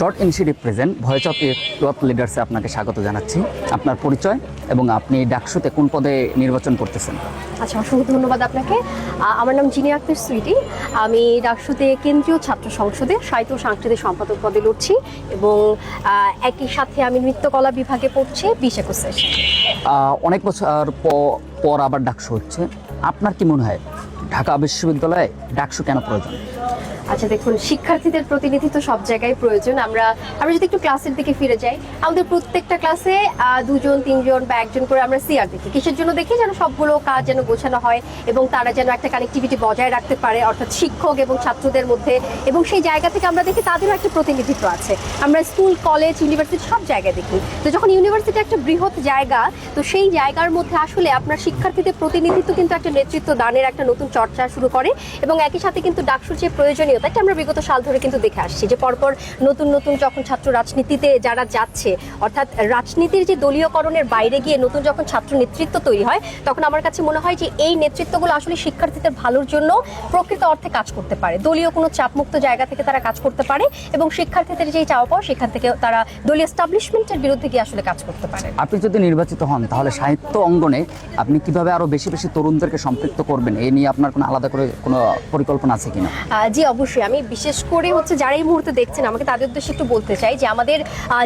Dot initiative present voice of youth লিডার্সে আপনাকে স্বাগত জানাচ্ছি। আপনার পরিচয় এবং আপনি ডাকসুতে কোন পদে নির্বাচন করতেছেন? আচ্ছা অসংখ্য ধন্যবাদ আপনাকে। আমার নাম জিনি আক্তার সুইটি। আমি ডাকসুতে কেন্দ্রীয় ছাত্র সংসদে সাহিত্য সাংস্কৃতিক সম্পাদক পদে লড়ছি এবং একই সাথে আমি নৃত্যকলা বিভাগে পড়ছি বিশ একুশ অনেক বছর পর আবার ডাকসু হচ্ছে। আপনার কি মনে হয় ঢাকা বিশ্ববিদ্যালয়ে ডাকসু কেন প্রয়োজন? আচ্ছা দেখুন, শিক্ষার্থীদের প্রতিনিধিত্ব সব জায়গায় প্রয়োজন। আমরা আমরা যদি একটু ক্লাসের দিকে ফিরে যাই, আমাদের প্রত্যেকটা ক্লাসে দুজন, তিনজন বা একজন করে আমরা সিআর দেখি। কিসের জন্য দেখি? যেন সবগুলো কাজ যেন গোছানো হয় এবং তারা যেন একটা কানেক্টিভিটি বজায় রাখতে পারে, অর্থাৎ শিক্ষক এবং ছাত্রদের মধ্যে। এবং সেই জায়গা থেকে আমরা দেখি তাদেরও একটা প্রতিনিধিত্ব আছে। আমরা স্কুল, কলেজ ইউনিভার্সিটি সব জায়গায় দেখি। তো যখন ইউনিভার্সিটি একটা বৃহৎ জায়গা, তো সেই জায়গার মধ্যে আসলে আপনার শিক্ষার্থীদের প্রতিনিধিত্ব কিন্তু একটা নেতৃত্ব দানের একটা নতুন চর্চা শুরু করে এবং একই সাথে কিন্তু ডাকসুর যে প্রয়োজনীয়তা এটা আমরা বিগত সাল ধরে কিন্তু দেখে আসছি যে পরপর নতুন নতুন যখন ছাত্র রাজনীতিতে যারা যাচ্ছে অর্থাৎ রাজনীতির যে দলীয়করণের বাইরে গিয়ে নতুন যখন ছাত্র নেতৃত্ব তৈরি হয় তখন আমার কাছে মনে হয় যে এই নেতৃত্বগুলো আসলে শিক্ষার্থীদের ভালোর জন্য প্রকৃত অর্থে কাজ করতে পারে। দলীয় কোনো চাপমুক্ত জায়গা থেকে তারা কাজ করতে পারে এবং শিক্ষার্থীদের যেই চাওয়া পাওয়া সেখান থেকে তারা দলীয় এস্টাবলিশমেন্টের বিরুদ্ধে গিয়ে আসলে কাজ করতে পারে। আপনি যদি নির্বাচিত হন তাহলে সাহিত্য অঙ্গনে আপনি কীভাবে আরও বেশি বেশি তরুণদেরকে সম্পৃক্ত করবেন? এই নিয়ে আপনার কোনো আলাদা করে কোনো পরিকল্পনা আছে কিনা? জি অবশ্যই। আমি বিশেষ করে হচ্ছে যারা এই মুহূর্তে দেখছেন, আমাকে তাদের উদ্দেশ্যে একটু বলতে চাই যে আমাদের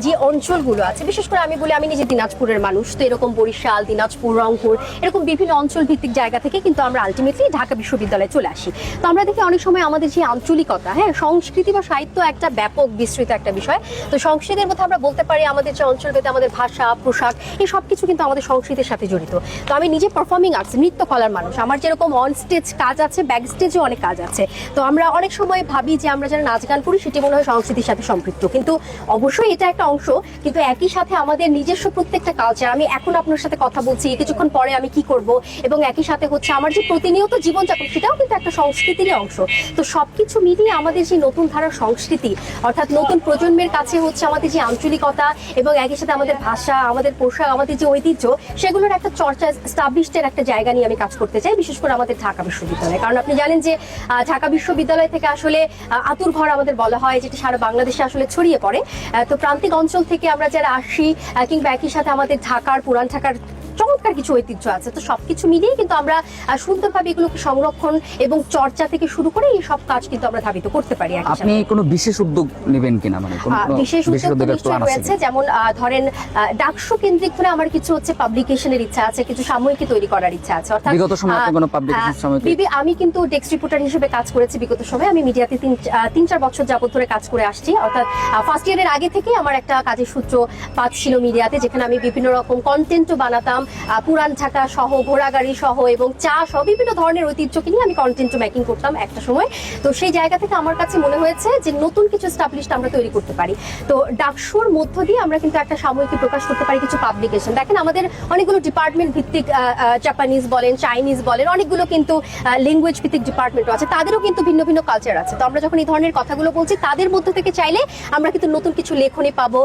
যে অঞ্চলগুলো আছে, বিশেষ করে আমি বলি, আমি নিজে দিনাজপুরের মানুষ, তো এরকম বরিশাল, দিনাজপুর, রংপুর, এরকম বিভিন্ন অঞ্চল ভিত্তিক জায়গা থেকে কিন্তু আমরা আলটিমেটলি ঢাকা বিশ্ববিদ্যালয়ে চলে আসি। তো আমরা দেখি অনেক সময় আমাদের যে আঞ্চলিকতা হ্যাঁ সংস্কৃতি বা সাহিত্য একটা ব্যাপক বিস্তৃত একটা বিষয়। তো সংস্কৃতির মধ্যে আমরা বলতে পারি আমাদের যে অঞ্চলভেদে আমাদের ভাষা, পোশাক, এই সব কিছু কিন্তু আমাদের সংস্কৃতির সাথে জড়িত। তো আমি নিজে পারফর্মিং আর্টস নৃত্যকলার মানুষ। আমার যেরকম অন স্টেজ কাজ আছে ব্যাক স্টেজে অনেক কাজ আছে। তো আমরা অনেক সময় ভাবি যে আমরা যারা নাচ গান করি, সেটি মনে হয় সংস্কৃতির সাথে সম্পৃক্ত। কিন্তু অবশ্যই এটা একটা অংশ, কিন্তু একই সাথে আমাদের নিজস্ব প্রত্যেকটা কালচার আমি এখন আপনার সাথে কথা বলছি কিছুক্ষণ পরে আমি কি করব, এবং একই সাথে হচ্ছে আমার যে প্রতিনিয়ত জীবনযাপন, সেটাও কিন্তু একটা সংস্কৃতিরই অংশ। তো সবকিছু মিলিয়ে আমাদের যে নতুন ধারার সংস্কৃতি, অর্থাৎ নতুন প্রজন্মের কাছে হচ্ছে আমাদের যে আঞ্চলিকতা এবং একই সাথে আমাদের ভাষা, আমাদের পোশাক, আমাদের যে ঐতিহ্য, সেগুলোর একটা চর্চা স্টাবলিশডের একটা জায়গা নিয়ে আমি কাজ করতে চাই, বিশেষ করে আমাদের ঢাকা বিশ্ববিদ্যালয়। কারণ আপনি জানেন যে ঢাকা বিশ্ববিদ্যালয় থেকে আসলে আহ, আতুর ঘর আমাদের বলা হয় যেটি সারা বাংলাদেশে আসলে ছড়িয়ে পড়ে। তো প্রান্তিক অঞ্চল থেকে আমরা যারা আসি কিংবা একই সাথে আমাদের ঢাকার পুরান ঢাকার চমৎকার কিছু ঐতিহ্য আছে। তো সবকিছু মিলিয়ে কিন্তু আমরা সুন্দরভাবে এগুলোকে সংরক্ষণ এবং চর্চা থেকে শুরু করে এই সব কাজ কিন্তু আমরা ধাবিত করতে পারি আপনি। কোনো বিশেষ উদ্যোগ নেবেন কিনা? মানে বিশেষ উদ্যোগ নিশ্চয়ই রয়েছে। যেমন ধরেন ডাকসু কেন্দ্রিক ধরে আমার কিছু হচ্ছে পাবলিকেশনের ইচ্ছা আছে কিছু সাময়িকী তৈরি করার ইচ্ছা আছে। অর্থাৎ বিগত সময়ে কোনো আহ, সাময়িকী- বিবি- আমি কিন্তু ডেস্ক রিপোর্টার হিসেবে কাজ করেছি বিগত সময়ে। আমি মিডিয়াতে তিন তিন চার বছর যাবত ধরে কাজ করে আসছি। অর্থাৎ ফার্স্ট ইয়ারের আগে থেকে আমার একটা কাজের সূত্র পাচ্ছিল ছিল মিডিয়াতে যেখানে আমি বিভিন্ন রকম কন্টেন্টও বানাতাম। পুরান ঢাকা সহ, ঘোড়াগাড়ি সহ এবং চা সহ বিভিন্ন ধরনের ঐতিহ্যকে নিয়ে আমি কন্টেন্ট মেকিং করতাম একটা সময়। তো সেই জায়গা থেকে আমার কাছে মনে হয়েছে যে নতুন কিছু স্টাবলিশড আমরা তৈরি করতে পারি। তো ডাকসুর মধ্য দিয়ে আমরা কিন্তু একটা সাময়িকী প্রকাশ করতে পারি কিছু পাবলিকেশন দেখেন আমাদের অনেকগুলো ডিপার্টমেন্ট ভিত্তিক জাপানিজ বলেন চাইনিজ বলেন, অনেকগুলো কিন্তু ল্যাঙ্গুয়েজ ভিত্তিক ডিপার্টমেন্ট আছে। তাদেরও কিন্তু ভিন্ন ভিন্ন কালচার আছে। তো আমরা যখন এই ধরনের কথাগুলো বলছি, তাদের মধ্যে থেকে চাইলে আমরা কিন্তু নতুন কিছু লেখনী পাবো।